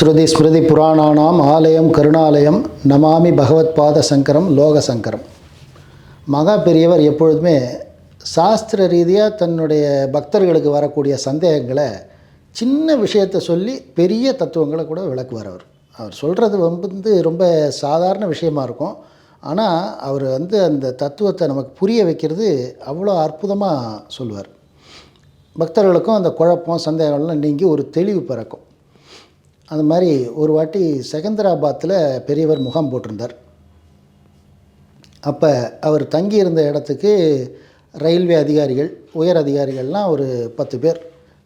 ஸ்ருதி ஸ்மிருதி புராணானாம் ஆலயம் கருணாலயம் நமாமி பகவத்பாத சங்கரம் லோக சங்கரம் மகா பெரியவர் எப்பொழுதுமே சாஸ்திர ரீதியாக தன்னுடைய பக்தர்களுக்கு வரக்கூடிய சந்தேகங்களை சின்ன விஷயத்தை சொல்லி பெரிய தத்துவங்களை கூட விளக்குவார் அவர். அவர் சொல்கிறது வந்து ரொம்ப சாதாரண விஷயமா இருக்கும். ஆனால் அவர் வந்து அந்த தத்துவத்தை நமக்கு புரிய வைக்கிறது அவ்வளோ அற்புதமாக சொல்லுவார். பக்தர்களுக்கும் அந்த குழப்பம் சந்தேகங்கள்லாம் நீங்கி ஒரு தெளிவு பிறக்கும். அந்த மாதிரி ஒரு வாட்டி செகந்தராபாத்தில் பெரியவர் முகாம் போட்டிருந்தார். அப்போ அவர் தங்கியிருந்த இடத்துக்கு ரயில்வே அதிகாரிகள் உயர் அதிகாரிகள்லாம் ஒரு பத்து பேர்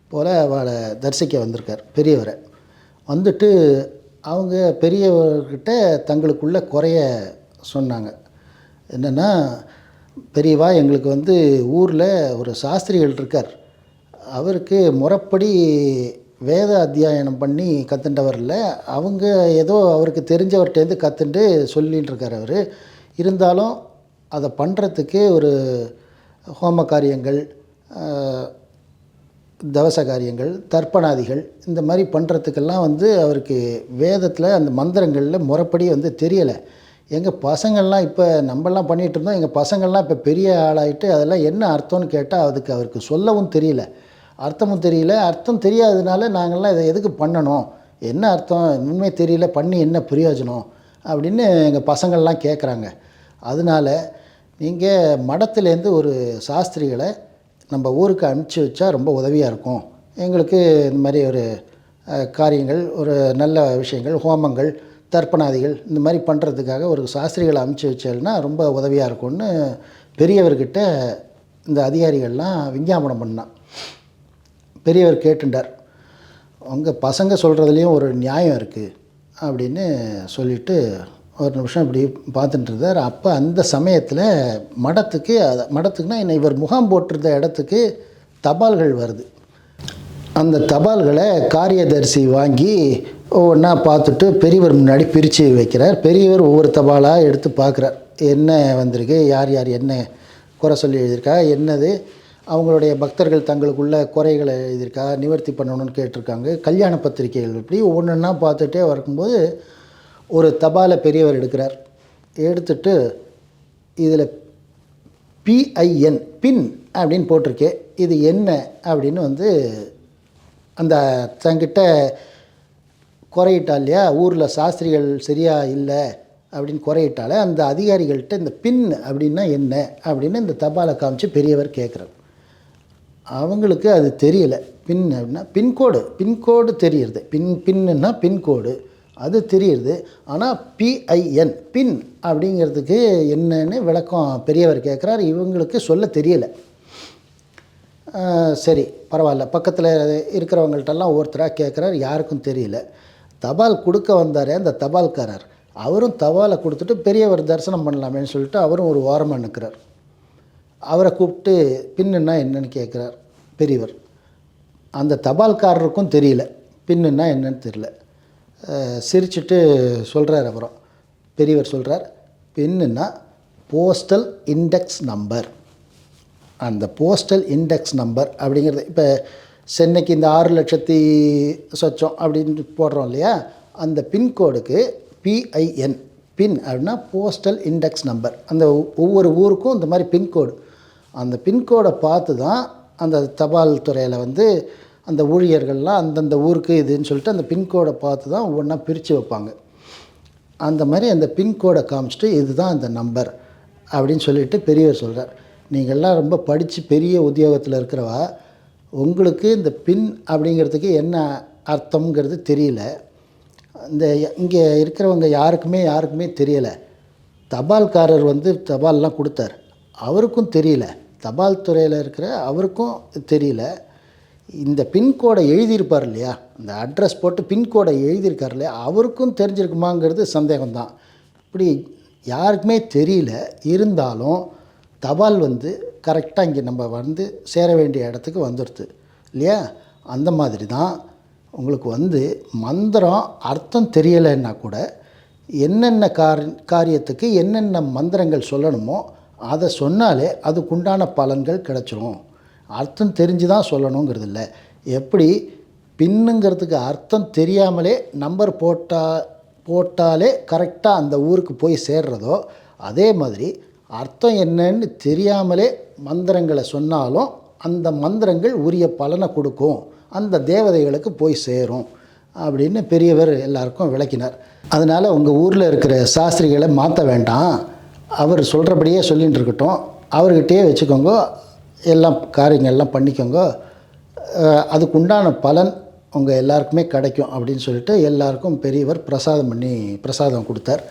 போல் அவளை தரிசிக்க வந்திருக்கார் பெரியவரை. வந்துட்டு அவங்க பெரியவர்கிட்ட தங்களுக்குள்ள குறைய சொன்னாங்க. என்னென்னா பெரியவா எங்களுக்கு வந்து ஊரில் ஒரு சாஸ்திரிகள் இருக்கார். அவருக்கு முறைப்படி வேத அத்தியாயனம் பண்ணி கத்துண்டவரில் அவங்க ஏதோ அவருக்கு தெரிஞ்சவர்கிட்டேருந்து கற்றுண்டு சொல்லின்னு இருக்கார் அவர். இருந்தாலும் அதை பண்ணுறதுக்கு ஒரு ஹோம காரியங்கள் தவச காரியங்கள் தர்ப்பணாதிகள் இந்த மாதிரி பண்ணுறதுக்கெல்லாம் வந்து அவருக்கு வேதத்தில் அந்த மந்திரங்களில் முறைப்படி வந்து தெரியலை. எங்கள் பசங்கள்லாம் இப்போ நம்மலாம் பண்ணிகிட்டு இருந்தோம் எங்கள் பசங்கள்லாம் இப்போ பெரிய ஆளாயிட்டு அதெல்லாம் என்ன அர்த்தம்னு கேட்டால் அதுக்கு அவருக்கு சொல்லவும் தெரியல. அர்த்தமும் தெரியல. அர்த்தம் தெரியாததுனால நாங்கள்லாம் இதை எதுக்கு பண்ணணும்? என்ன அர்த்தம்? உண்மை தெரியல. பண்ணி என்ன பிரயோஜனம்? அப்படின்னு எங்கள் பசங்கள்லாம் கேட்குறாங்க அதனால நீங்கள் மடத்துலேருந்து ஒரு சாஸ்திரிகளை நம்ம ஊருக்கு அனுப்பிச்சி வச்சா ரொம்ப உதவியாக இருக்கும். எங்களுக்கு இந்த மாதிரி ஒரு காரியங்கள் ஒரு நல்ல விஷயங்கள் ஹோமங்கள் தர்ப்பணாதிகள் இந்த மாதிரி பண்ணுறதுக்காக ஒரு சாஸ்திரிகளை அனுப்பிச்சி வச்சேன்னா ரொம்ப உதவியாக இருக்கும்னு பெரியவர்கிட்ட இந்த அதிகாரிகள்லாம் விஞ்ஞாபனம் பண்ணான். பெரியவர் கேட்டுண்டார். உங்கள் பசங்க சொல்கிறதுலேயும் ஒரு நியாயம் இருக்குது அப்படின்னு சொல்லிட்டு ஒரு நிமிஷம் இப்படி பார்த்துட்டு இருந்தார். அப்போ அந்த சமயத்தில் மடத்துக்கு அதை மடத்துக்குனா இவர் முகாம் போட்டிருந்த இடத்துக்கு தபால்கள் வருது. அந்த தபால்களை காரியதரிசி வாங்கி ஒவ்வொன்றா பார்த்துட்டு பெரியவர் முன்னாடி பிரித்து வைக்கிறார். பெரியவர் ஒவ்வொரு தபாலாக எடுத்து பார்க்குறார். என்ன வந்திருக்கு? யார் யார் என்ன குறை சொல்லி எழுதியிருக்கா? என்னது? அவங்களுடைய பக்தர்கள் தங்களுக்குள்ள குறைகளை இதற்காக நிவர்த்தி பண்ணணும்னு கேட்டிருக்காங்க. கல்யாண பத்திரிகைகள் இப்படி ஒவ்வொன்றா பார்த்துட்டே வரும்போது ஒரு தபாலை பெரியவர் எடுக்கிறார். எடுத்துட்டு இதில் பிஐஎன் பின் அப்படின்னு போட்டிருக்கே. இது என்ன அப்படின்னு வந்து அந்த தங்கிட்ட குறையிட்டா இல்லையா? ஊரில் சாஸ்திரிகள் சரியாக இல்லை அப்படின்னு குறையிட்டால அந்த அதிகாரிகள்கிட்ட இந்த பின் அப்படின்னா என்ன அப்படின்னு இந்த தபாலை காமிச்சு பெரியவர் கேட்குறாரு அவங்களுக்கு அது தெரியல. பின் அப்படின்னா பின்கோடு பின்கோடு தெரியுது பின் பின்னுன்னா பின்கோடு அது தெரியுது ஆனால் பிஐஎன் பின் அப்படிங்கிறதுக்கு என்னன்னு விளக்கம் பெரியவர் கேட்குறார் இவங்களுக்கு சொல்ல தெரியலை. சரி பரவாயில்ல. பக்கத்தில் இருக்கிறவங்கள்ட்டெல்லாம் ஒவ்வொருத்தராக கேட்குறாரு யாருக்கும் தெரியல. தபால் கொடுக்க வந்தார் அந்த தபால்காரர். அவரும் தபாலை கொடுத்துட்டு பெரியவர் தரிசனம் பண்ணலாமேன்னு சொல்லிட்டு அவரும் ஒரு ஓரமாக நிற்கிறார் அவரை கூப்பிட்டு பின்னுன்னா என்னன்னு கேட்குறார் பெரியவர். அந்த தபால்காரருக்கும் தெரியல. பின்னுன்னா என்னன்னு தெரியல. சிரிச்சுட்டு சொல்கிறார் அப்புறம் பெரியவர் சொல்கிறார் பின்னுன்னா போஸ்டல் இண்டெக்ஸ் நம்பர் அந்த போஸ்டல் இண்டெக்ஸ் நம்பர் அப்படிங்கிறது இப்போ சென்னைக்கு இந்த ஆறு லட்சத்தி சொச்சம் அப்படின்னு போடுறோம் இல்லையா? அந்த பின்கோடுக்கு பிஐஎன் பின் அப்படின்னா போஸ்டல் இண்டெக்ஸ் நம்பர் அந்த ஒவ்வொரு ஊருக்கும் இந்த மாதிரி பின்கோடு அந்த பின்கோடை பார்த்து தான் அந்த தபால் துறையில் வந்து அந்த ஊழியர்கள்லாம் அந்தந்த ஊருக்கு இதுன்னு சொல்லிட்டு அந்த பின்கோடை பார்த்து தான் ஒவ்வொன்றா பிரித்து வைப்பாங்க. அந்த மாதிரி அந்த பின்கோடை காமிச்சிட்டு இதுதான் அந்த நம்பர் அப்படின்னு சொல்லிட்டு பெரியவர் சொல்கிறார் நீங்கள்லாம் ரொம்ப படித்து பெரிய உத்தியோகத்தில் இருக்கிறவா உங்களுக்கு இந்த பின் அப்படிங்கிறதுக்கு என்ன அர்த்தம்ங்கிறது தெரியல. இந்த இங்கே இருக்கிறவங்க யாருக்குமே யாருக்குமே தெரியலை. தபால்காரர் வந்து தபால்லாம் கொடுத்தார். அவருக்கும் தெரியல. தபால் துறையில் இருக்கிற அவருக்கும் தெரியல. இந்த பின்கோடை எழுதியிருப்பார் இல்லையா? இந்த அட்ரஸ் போட்டு பின்கோடை எழுதியிருக்கார் இல்லையா? அவருக்கும் தெரிஞ்சிருக்குமாங்கிறது சந்தேகம்தான். இப்படி யாருக்குமே தெரியல. இருந்தாலும் தபால் வந்து கரெக்டாக இங்கே நம்ம வந்து சேர வேண்டிய இடத்துக்கு வந்துடுது. இல்லையா? அந்த மாதிரி தான் உங்களுக்கு வந்து மந்திரம் அர்த்தம் தெரியலைன்னா கூட என்னென்ன கார் காரியத்துக்கு என்னென்ன மந்திரங்கள் சொல்லணுமோ அதை சொன்னாலே அதுக்குண்டான பலன்கள் கிடச்சிரும். அர்த்தம் தெரிஞ்சு தான் சொல்லணுங்கிறது இல்லை எப்படி? பின்னுங்கிறதுக்கு அர்த்தம் தெரியாமலே நம்பர் போட்டா போட்டாலே கரெக்டாக அந்த ஊருக்கு போய் சேர்றதோ அதே மாதிரி அர்த்தம் என்னன்னு தெரியாமலே மந்திரங்களை சொன்னாலும் அந்த மந்திரங்கள் உரிய பலனை கொடுக்கும். அந்த தேவதைகளுக்கு போய் சேரும் அப்படின்னு பெரியவர் எல்லாருக்கும் விளக்கினார். அதனால் உங்கள் ஊரில் இருக்கிற சாஸ்திரிகளை மாற்ற வேண்டாம். அவர் சொல்கிறபடியே சொல்லின்னு இருக்கட்டும். அவர்கிட்டயே வச்சுக்கோங்க. எல்லாம் காரியங்கள்லாம் பண்ணிக்கோங்க. அதுக்கு உண்டான பலன் உங்கள் எல்லாருக்குமே கிடைக்கும் அப்படின்னு சொல்லிட்டு எல்லாருக்கும் பெரியவர் பிரசாதம் பண்ணி பிரசாதம் கொடுத்தார்.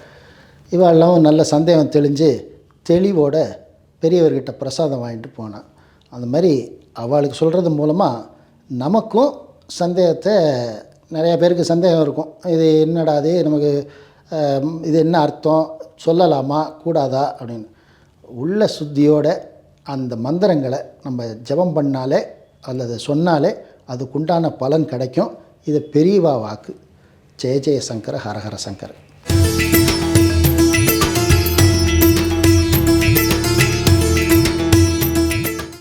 இவெல்லாம் நல்ல சந்தேகம் தெளிஞ்சு தெளிவோட பெரியவர்கிட்ட பிரசாதம் வாங்கிட்டு போனான். அந்த மாதிரி அவளுக்கு சொல்கிறது மூலமாக நமக்கும் சந்தேகத்தை நிறையா பேருக்கு சந்தேகம் இருக்கும். இது என்னடா அது நமக்கு இது என்ன அர்த்தம்? சொல்லலாமா? கூடாதா? அப்படின்னு. உள்ள சுத்தியோட அந்த மந்திரங்களை நம்ம ஜெபம் பண்ணாலே அல்லது சொன்னாலே அதுக்குண்டான பலன் கிடைக்கும். இது பெரியவா வாக்கு. ஜெய ஜெய சங்கர ஹரஹர சங்கர்.